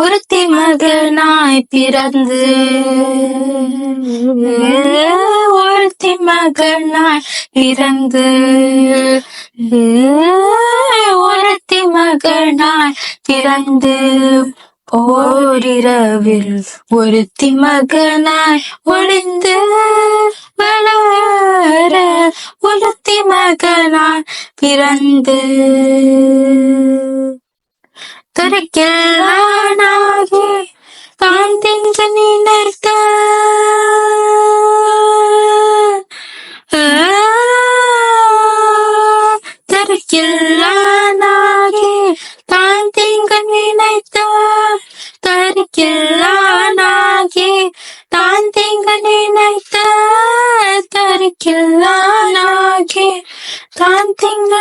ஒருத்தி மகனாய் பிறந்து. ஒருத்தி மகனாய் பிறந்து. ஒருத்தி மகனாய் பிறந்து. ஓரிரவில் ஒருத்தி மகனாய் ஒளிந்து வளர ஒருத்தி மகனாய் பிறந்து. துறைக்கெல்லானாகி நினைத்த தருக்கில்லானாகி தான் திங்க நினைத்த. தருக்கில்லானாகி தான் திங்க நினைத்த. தருக்கில்லானாகி தான் திங்க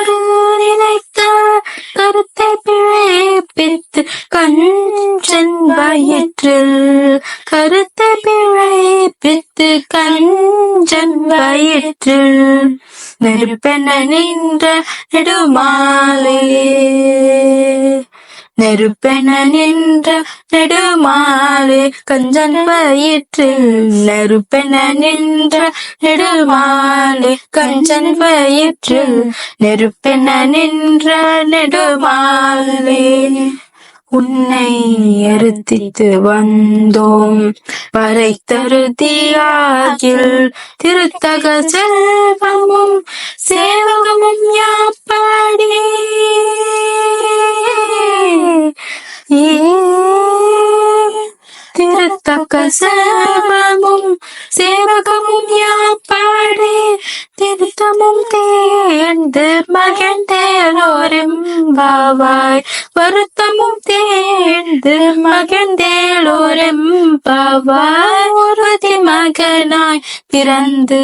நினைத்த. கருத்தை பிழைப்பித்து கஞ்சன் வயிற்றில் கருத்தை பிழைப்பித்து கஞ்சன் வயிற்றில் நெருப்பென நின்ற நெடுமாலே. நெருப்பென நின்ற நெடுமாலே கஞ்சன் வயிற்றில் நெருப்பென நின்ற நெடுமாலே கஞ்சன் வயிற்றில் நெருப்பென நின்ற நெடுமாலே. உன்னை எருத்தித்து வந்தோம். வரை தருதியாகில் திருத்தக செல்வமும் சேவகமும் யாப்பாடி திருத்தக்க செல்வமும் சேவகமும் யாப்பாடே திருத்தமும் தேர்ந்து மகன் தேரோரும் பாவாய் வருத்தமும் தேர்ந்து மகன் மகந்தேலோரும் பாவாய் ஒருதி மகனாய் பிறந்து